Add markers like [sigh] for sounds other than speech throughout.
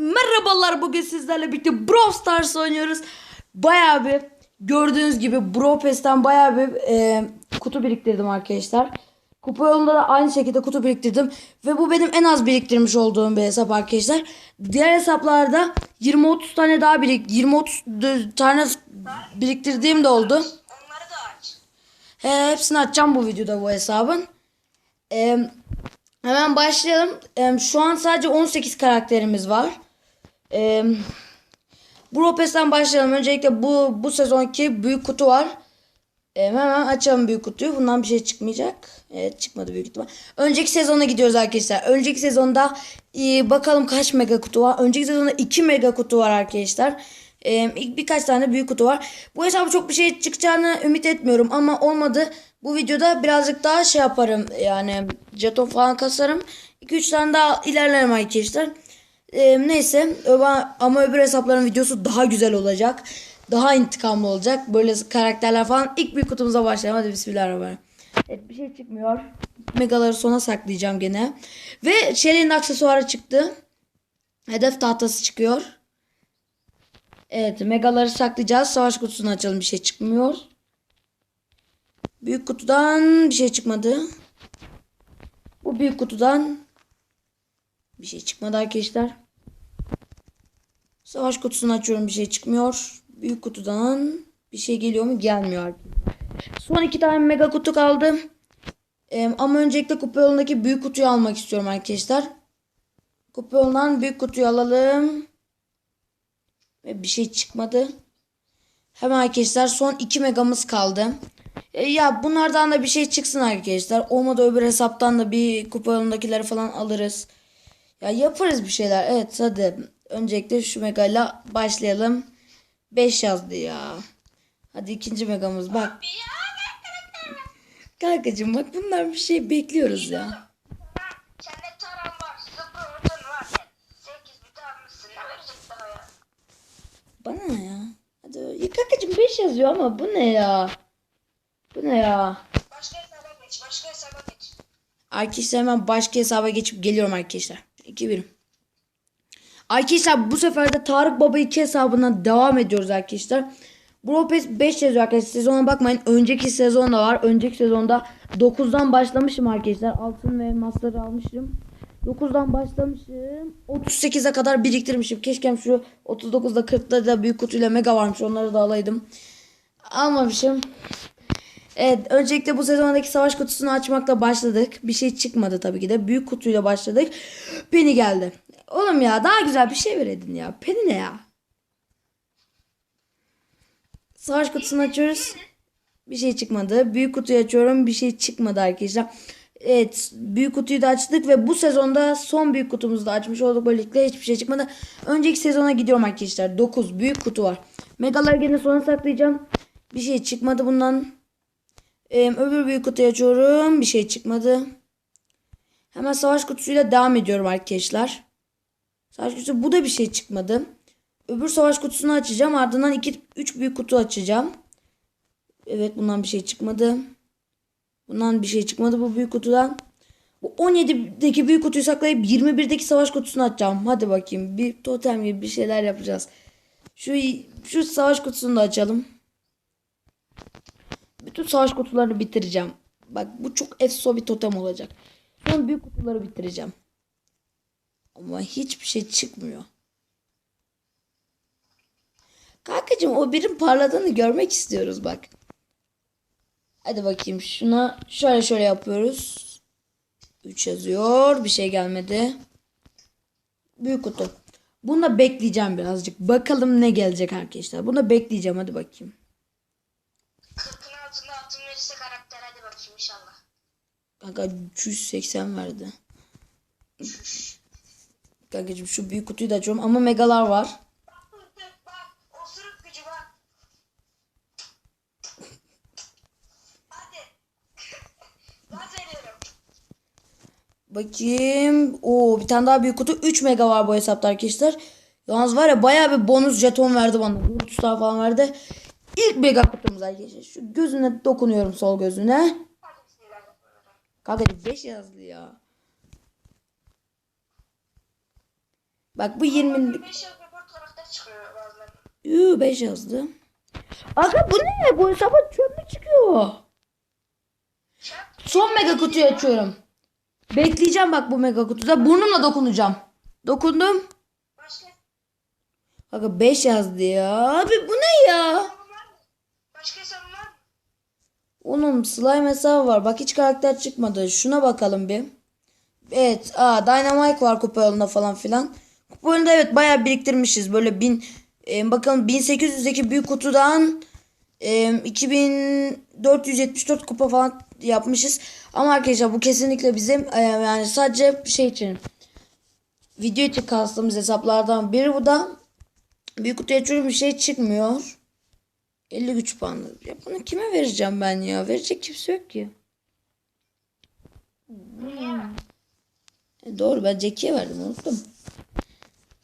Merhabalar bugün sizlerle birlikte Brawl Stars oynuyoruz. Bayağı bir gördüğünüz gibi Brawl Pass'ten bayağı bir e, kutu biriktirdim arkadaşlar. Kupa yolunda da aynı şekilde kutu biriktirdim. Ve bu benim en az biriktirmiş olduğum bir hesap arkadaşlar. Diğer hesaplarda 20-30 tane daha birik 20-30 tane biriktirdiğim de oldu. Onları da aç. He, hepsini açacağım bu videoda bu hesabın. Ee, hemen başlayalım. Ee, şu an sadece 18 karakterimiz var. Brawl Pass'ten başlayalım. Öncelikle bu bu sezonki büyük kutu var. Ee, hemen açalım büyük kutuyu. Bundan bir şey çıkmayacak. Evet çıkmadı büyük ihtimal. Önceki sezona gidiyoruz arkadaşlar. Önceki sezonda e, bakalım kaç mega kutu var. Önceki sezonda 2 mega kutu var arkadaşlar. Ee, ilk birkaç tane büyük kutu var. Bu hesabı çok bir şey çıkacağını ümit etmiyorum ama olmadı. Bu videoda birazcık daha şey yaparım. Yani jeton falan kasarım. 2-3 tane daha ilerlerim arkadaşlar. Ee, neyse ama öbür hesapların videosu daha güzel olacak. Daha intikamlı olacak. Böyle karakterler falan. İlk büyük kutumuza başlayalım. Hadi bismillahirrahmanirrahim. Evet bir şey çıkmıyor. Megaları sona saklayacağım gene. Ve Shelly'nin aksesuarı çıktı. Hedef tahtası çıkıyor. Evet megaları saklayacağız. Savaş kutusunu açalım. Bir şey çıkmıyor. Büyük kutudan bir şey çıkmadı. Bu büyük kutudan bir şey çıkmadı arkadaşlar. Savaş kutusunu açıyorum. Bir şey çıkmıyor. Büyük kutudan bir şey geliyor mu? Gelmiyor. Son iki tane mega kutu kaldı. Ee, ama öncelikle kupa yolundaki büyük kutuyu almak istiyorum arkadaşlar. Kupa yolundan büyük kutuyu alalım. Ve bir şey çıkmadı. Hemen arkadaşlar son 2 megamız kaldı. E, ya bunlardan da bir şey çıksın arkadaşlar. Olmadı öbür hesaptan da bir kupa yolundakileri falan alırız. Ya yaparız bir şeyler. Evet hadi. Öncelikle şu megayla başlayalım. 5 yazdı ya. Hadi ikinci megamız bak. Kankacığım bak bunlar bir şey bekliyoruz ya. Bana ya? Hadi ya kankacığım 5 yazıyor ama bu ne ya? Bu ne ya? Başka hesaba geç. Başka hesaba geç. Arkadaşlar hemen başka hesaba geçip geliyorum arkadaşlar. 2-1. Arkadaşlar bu sefer de Tarık Baba 2 hesabına devam ediyoruz arkadaşlar. Brawl Pass 5 yazıyor arkadaşlar. Sezona bakmayın. Önceki sezon da var. Önceki sezonda 9'dan başlamışım arkadaşlar. Altın ve elmasları almışım. 9'dan başlamışım. 38'e kadar biriktirmişim. Keşke şu 39'da 40'da da büyük kutuyla mega varmış. Onları da alaydım. Almamışım. Evet öncelikle bu sezondaki savaş kutusunu açmakla başladık. Bir şey çıkmadı tabii ki de. Büyük kutuyla başladık. Penny geldi. Oğlum ya daha güzel bir şey veredin ya. Penny ne ya? Savaş kutusunu açıyoruz. Bir şey çıkmadı. Büyük kutuyu açıyorum. Bir şey çıkmadı arkadaşlar. Evet büyük kutuyu da açtık ve bu sezonda son büyük kutumuzu da açmış olduk. Böylelikle hiçbir şey çıkmadı. Önceki sezona gidiyorum arkadaşlar. 9 büyük kutu var. Megaları gene sona saklayacağım. Bir şey çıkmadı bundan. Öbür büyük kutuyu açıyorum. Bir şey çıkmadı. Hemen savaş kutusuyla devam ediyorum arkadaşlar. Savaş kutusu bu da bir şey çıkmadı. Öbür savaş kutusunu açacağım. Ardından 2 3 büyük kutu açacağım. Evet bundan bir şey çıkmadı. Bundan bir şey çıkmadı bu büyük kutudan. Bu 17'deki büyük kutuyu saklayıp 21'deki savaş kutusunu açacağım. Hadi bakayım. Bir totem gibi bir şeyler yapacağız. Şu şu savaş kutusunu da açalım. Bütün savaş kutularını bitireceğim. Bak bu çok efso bir totem olacak. Son büyük kutuları bitireceğim. Ama hiçbir şey çıkmıyor. Kankacığım o birin parladığını görmek istiyoruz bak. Hadi bakayım şuna şöyle şöyle yapıyoruz. 3 yazıyor. Bir şey gelmedi. Büyük kutu. Bunda bekleyeceğim birazcık. Bakalım ne gelecek arkadaşlar. Bunda bekleyeceğim hadi bakayım. Verirse karakter hadi bakayım inşallah. Kanka 380 verdi. Kankacığım şu büyük kutuyu da açıyorum ama megalar var. Bakayım. Oo bir tane daha büyük kutu. 3 mega var bu hesapta arkadaşlar. Yalnız var ya bayağı bir bonus jeton verdi bana. 30 tane falan verdi. İlk mega kutumuz arkadaşlar. Şu gözüne dokunuyorum sol gözüne. Kanka 5 yazdı ya. Bak bu 20'lik. 5 yazıyor 4 karakter çıkıyor bazen. Yuu 5 yazdı. Aga bu ne? Bu hesaba çöp mü çıkıyor? Son mega kutuyu açıyorum. Bekleyeceğim bak bu mega kutuda. Burnumla dokunacağım. Dokundum. Aga 5 yazdı ya. Abi bu ne ya? hesabın var mı? Başka hesabın var mı? Oğlum slime hesabı var. Bak hiç karakter çıkmadı. Şuna bakalım bir. Evet. Aa Dynamite var kupa yolunda falan filan. Kupa yolunda evet bayağı biriktirmişiz. Böyle bin e, bakalım 1800'deki büyük kutudan e, 2474 kupa falan yapmışız. Ama arkadaşlar bu kesinlikle bizim e, yani sadece şey için video için kastığımız hesaplardan biri bu da büyük kutuya açıyorum bir şey çıkmıyor. 50 güç puanı. Ya bunu kime vereceğim ben ya? Verecek kimse yok ki. E, doğru ben Jackie'ye verdim unuttum.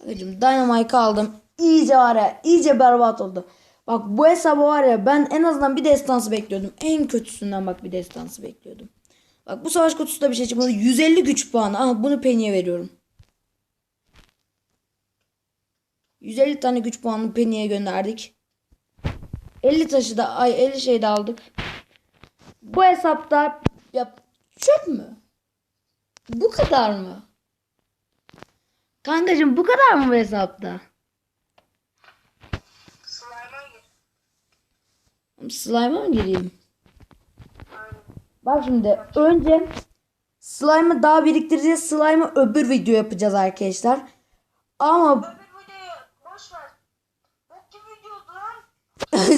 Bakacım Dynamite'ı aldım. İyice var ya iyice berbat oldu. Bak bu hesabı var ya ben en azından bir destansı bekliyordum. En kötüsünden bak bir destansı bekliyordum. Bak bu savaş kutusunda bir şey çıkmadı. 150 güç puanı. Aha bunu Penny'e veriyorum. 150 tane güç puanını Penny'e gönderdik. 50 taşı da ay 50 şey de aldık. Bu hesapta ya çöp mü? Bu kadar mı? Kankacığım bu kadar mı bu hesapta? Slime'a mı gireyim? Bak şimdi önce slime'ı daha biriktireceğiz. Slime'ı öbür video yapacağız arkadaşlar. Ama Öbür videoyu boş ver. Bok gibi video oldu lan.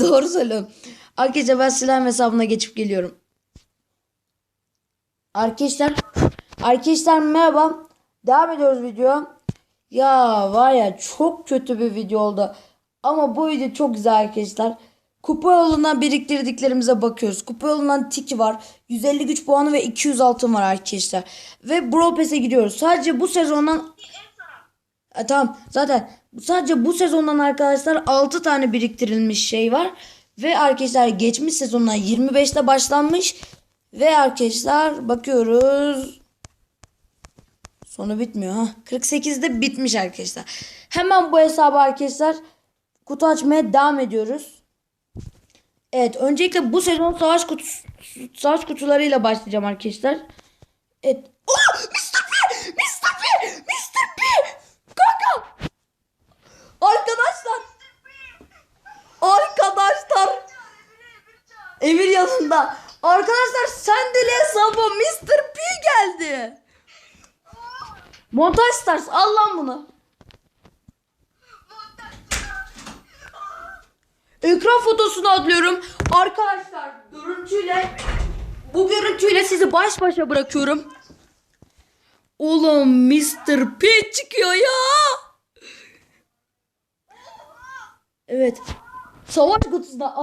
Doğru söylüyorum. Arkadaşlar ben slime hesabına geçip geliyorum. Arkadaşlar arkadaşlar merhaba. Devam ediyoruz video. Ya var ya çok kötü bir video oldu. Ama bu video çok güzel arkadaşlar. Kupa yolundan biriktirdiklerimize bakıyoruz. Kupa yolundan tiki var. 150 güç puanı ve 200 altın var arkadaşlar. Ve Brawl Pass'e gidiyoruz. Sadece bu sezondan e, tamam zaten sadece bu sezondan arkadaşlar 6 tane biriktirilmiş şey var. Ve arkadaşlar geçmiş sezondan 25'te başlanmış. Ve arkadaşlar bakıyoruz. Sonu bitmiyor ha. 48'de bitmiş arkadaşlar. Hemen bu hesabı arkadaşlar kutu açmaya devam ediyoruz. Evet öncelikle bu sezon savaş kutusu savaş kutularıyla başlayacağım arkadaşlar. Evet. Oh! Mr. P! Mr. P! Mr. P! Kanka! Arkadaşlar! Arkadaşlar! Emir yanında. Arkadaşlar sendeli hesabı Mr. P geldi. Montaj Stars al lan bunu. Ekran fotosunu atlıyorum. Arkadaşlar görüntüyle bu görüntüyle sizi baş başa bırakıyorum. Oğlum Mr. P çıkıyor ya. Evet. Savaş kutusunda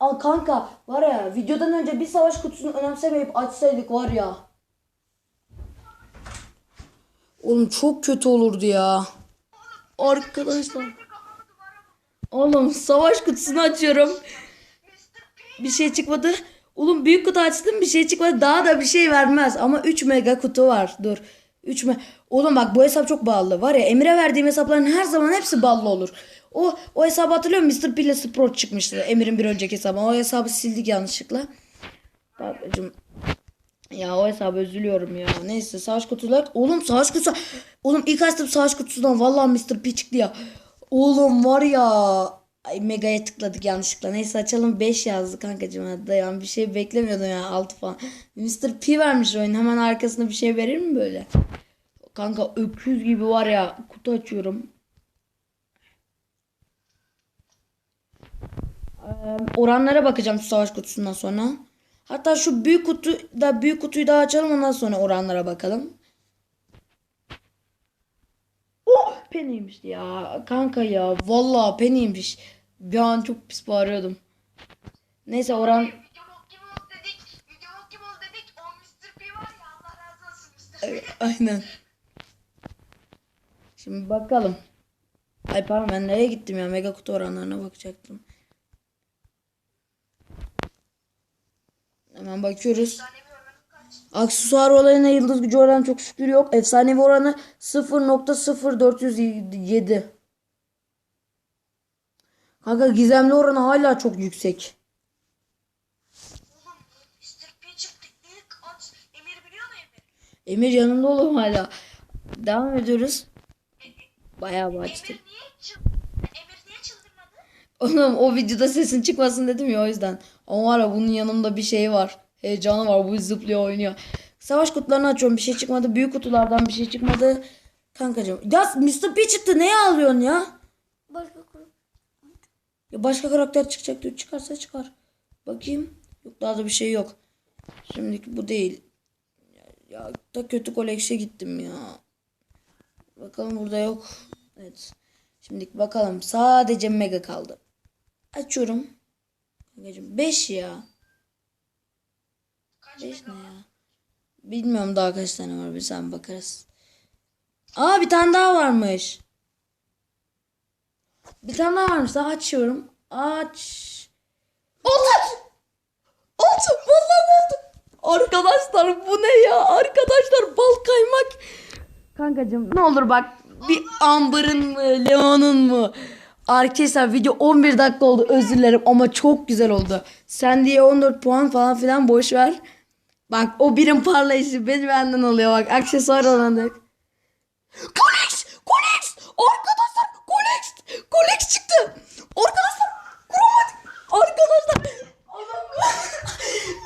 Aa, kanka var ya videodan önce bir savaş kutusunu önemsemeyip açsaydık var ya. Oğlum çok kötü olurdu ya. Arkadaşlar. Oğlum savaş kutusunu açıyorum. Bir şey çıkmadı. Oğlum büyük kutu açtım bir şey çıkmadı. Daha da bir şey vermez. Ama 3 mega kutu var. Dur. 3 me Oğlum bak bu hesap çok bağlı. Var ya Emir'e verdiğim hesapların her zaman hepsi ballı olur. O o hesabı hatırlıyor musun? Mr. P ile Sprout çıkmıştı. Emir'in bir önceki hesabı. O hesabı sildik yanlışlıkla. Babacım. Ya o hesabı üzülüyorum ya. Neyse savaş kutular. Oğlum savaş kutusu. Oğlum ilk açtım savaş kutusundan. Vallahi Mr. P çıktı ya. Oğlum var ya. Ay mega'ya tıkladık yanlışlıkla. Neyse açalım 5 yazdı kankacığım. Hadi yani bir şey beklemiyordum ya 6 falan. Mr. P vermiş oyun. Hemen arkasına bir şey verir mi böyle? Kanka öküz gibi var ya. Kutu açıyorum. Oranlara bakacağım savaş kutusundan sonra. Hatta şu büyük kutu da büyük kutuyu daha açalım ondan sonra oranlara bakalım. Oh peniymiş ya kanka ya vallahi peniymiş. Bir an çok pis bağırıyordum. Neyse oran aynen. Şimdi bakalım. Ay pardon ben nereye gittim ya mega kutu oranlarına bakacaktım. Hemen bakıyoruz. Aksesuar olayına yıldız gücü oranı çok şükür yok. Efsanevi oranı 0.0407. Kanka gizemli oranı hala çok yüksek. Emir yanında oğlum hala. Devam ediyoruz. Bayağı çıldırmadı? Oğlum o videoda sesin çıkmasın dedim ya o yüzden. Ama var ya bunun yanında bir şey var. Heyecanı var. Bu zıplıyor oynuyor. Savaş kutularını açıyorum. Bir şey çıkmadı. Büyük kutulardan bir şey çıkmadı. Kankacığım. Ya Mr. P çıktı. Neye ağlıyorsun ya? Başka konu. Ya başka karakter çıkacak diyor. Çıkarsa çıkar. Bakayım. Yok daha da bir şey yok. Şimdiki bu değil. Ya, ya da kötü koleksiyona gittim ya. Bakalım burada yok. Evet. Şimdiki bakalım. Sadece mega kaldı. Açıyorum. Kankacığım 5 ya. Kaç 5 mega ne ya? Bilmiyorum daha kaç tane var. Bir sen bakarız. Aa bir tane daha varmış. Bir tane daha varmış. Daha açıyorum. Aç. Oldu. Oldu. Vallahi oldu. Arkadaşlar bu ne ya? Arkadaşlar bal kaymak. Kankacığım ne olur bak bir Amber'ın mı Leon'un mu? Arkadaşlar video 11 dakika oldu özür dilerim ama çok güzel oldu. Sen diye 14 puan falan filan boş ver. Bak o birim parlayışı beni benden oluyor bak aksesuar olanlık. Kolex! Kolex! Arkadaşlar Kolex! Kolex çıktı. Arkadaşlar kromatik. Arkadaşlar.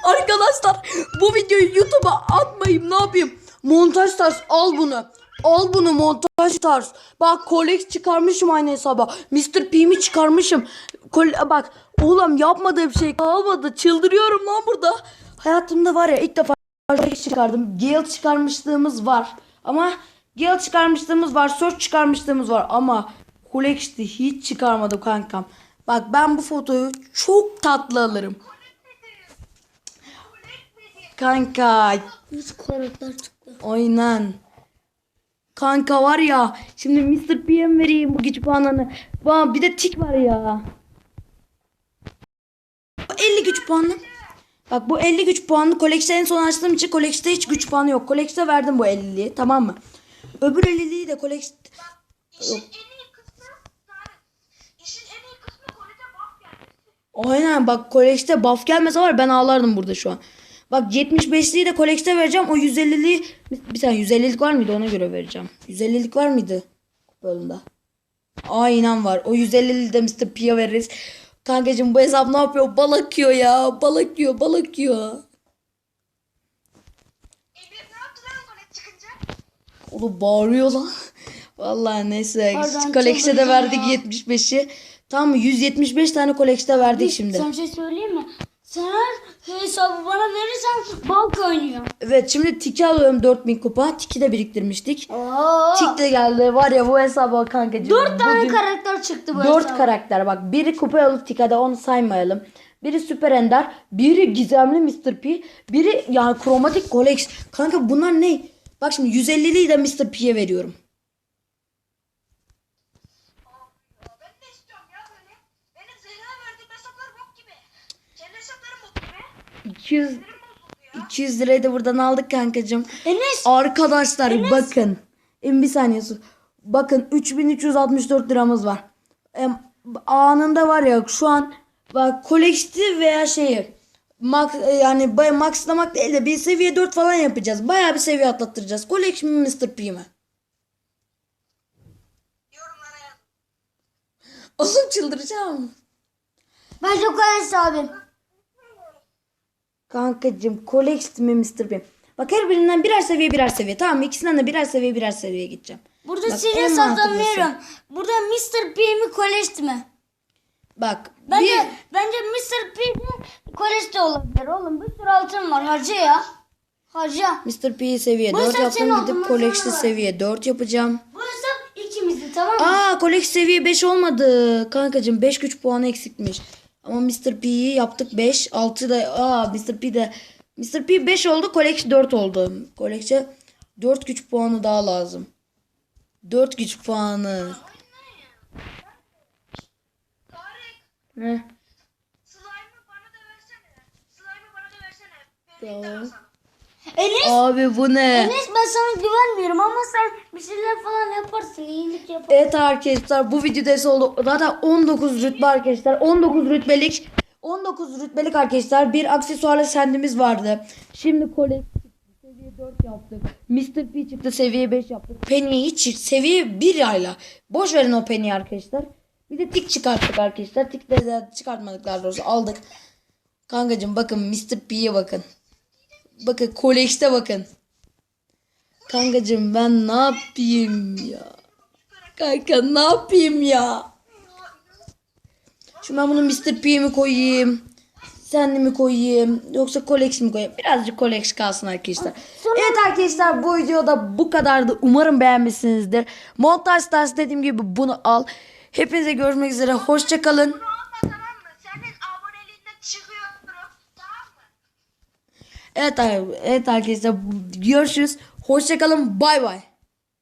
[laughs] Arkadaşlar bu videoyu YouTube'a atmayayım ne yapayım? Montaj tars al bunu. Al bunu montaj tars. Bak Kolex çıkarmışım aynı hesaba. Mr. P'mi çıkarmışım. Kol- bak oğlum yapmadığım şey kalmadı. Çıldırıyorum lan burada. Hayatımda var ya ilk defa Kolex çıkardım. Gale çıkarmışlığımız var. Ama Gale çıkarmışlığımız var. Search çıkarmışlığımız var. Ama Colex'ti hiç çıkarmadım kankam. Bak ben bu fotoyu çok tatlı alırım. Kanka Yüz karakter çıktı. Aynen. Kanka var ya şimdi Mr. PM vereyim bu güç puanını. Bana bir de tik var ya. 50 güç puanlı. Bak bu 50 güç puanlı Colex'te en son açtığım için Colex'te hiç güç puanı yok. Colex'te verdim bu 50'liği tamam mı? Öbür 50'liği de gelmesi. Aynen bak Colex'te buff gelmese var ben ağlardım burada şu an. Bak 75'liği de Colex'te vereceğim. O 150'liği bir saniye 150'lik var mıydı ona göre vereceğim. 150'lik var mıydı bölümde? Aynen var. O 150'liği de Mr. P'ye veririz. Kankacığım bu hesap ne yapıyor? Bal akıyor ya. Bal akıyor, bal akıyor. Oğlum bağırıyor lan. Vallahi neyse. Colex'te de verdik ya. 75'i. Tamam mı? 175 tane Colex'te verdik şimdi. Sana bir şey söyleyeyim mi? Sen hesabı bana verirsen balk oynuyor. Evet şimdi Tiki alıyorum 4000 kupa. Tiki de biriktirmiştik. Oo. Tik de geldi. Var ya bu hesaba kankacığım. Dört tane bugün karakter çıktı bu Dört hesaba. karakter bak. Biri kupa alıp Tika'da onu saymayalım. Biri Süper Ender. Biri Gizemli Mr. P. Biri yani Kromatik Colex. Kanka bunlar ne? Bak şimdi 150'liyi de Mr. P'ye veriyorum. Aa, ben de istiyorum ya böyle. Benim Zehra verdiğim hesaplar bok gibi. Kendi hesaplarım bok gibi. 200 Sinirim bozuldu ya. 200 lirayı da buradan aldık kankacığım. Enes Arkadaşlar bakın. Em bir saniye sus. Bakın 3364 liramız var. Em, anında var ya şu an bak kolekti veya şeyi max e, yani baya maxlamak değil de bir seviye 4 falan yapacağız. Bayağı bir seviye atlattıracağız. Collection Mr. P mi? Yorumlara yaz. Oğlum çıldıracağım. ben çok hesabım. Kankacığım Collect mi Mr. P? Bak her birinden birer seviye birer seviye. Tamam? İkisinden de birer seviye birer seviye gideceğim. Burada Bak, seni veriyorum. Burada Mr. P mi Colest mi? Bak Bence, bir... bence Mr. P mi Colest de olabilir oğlum. Bir sürü altın var. Harca ya. Harca. Mr. P'yi seviye Bu 4 hesap yaptım. Gidip var. seviye 4 yapacağım. Bu hesap ikimizdi tamam mı? Aa Collect seviye 5 olmadı. Kankacığım 5 güç puanı eksikmiş. Ama Mr. P'yi yaptık 5. 6 da aa Mr. P de Mr. P 5 oldu. Collect 4 oldu. Collect'e 4 güç puanı daha lazım. 4 güç puanı. Ne? Slime'ı bana da versene. Slime'ı bana da versene. Tamam. Enes, Abi bu ne? Enes ben sana güvenmiyorum ama sen bir şeyler falan yaparsın. iyilik yaparsın. Evet arkadaşlar bu videoda oldu. Zaten 19 rütbe arkadaşlar. 19 rütbelik 19 rütbelik arkadaşlar bir aksesuarla sendimiz vardı. Şimdi kolej seviye 4 yaptık. Mr. P çıktı seviye 5 yaptık. Penny'yi hiç seviye 1 ayla. Boş verin o Penny'yi arkadaşlar. Bir de tik çıkarttık arkadaşlar. Tikleri de çıkartmadık daha doğrusu aldık. Kankacım bakın Mr. P'ye bakın. Bakın Colex'te bakın. Kankacım ben ne yapayım ya? Kanka ne yapayım ya? Şimdi ben bunu Mr. P'ye mi koyayım? Senli mi koyayım? Yoksa Colex mi koyayım? Birazcık Colex kalsın arkadaşlar. Evet arkadaşlar bu videoda bu kadardı. Umarım beğenmişsinizdir. Montaj Stars dediğim gibi bunu al. Hepinize görüşmek üzere. Hoşçakalın. Evet, evet arkadaşlar görüşürüz. Hoşçakalın. Bay bay.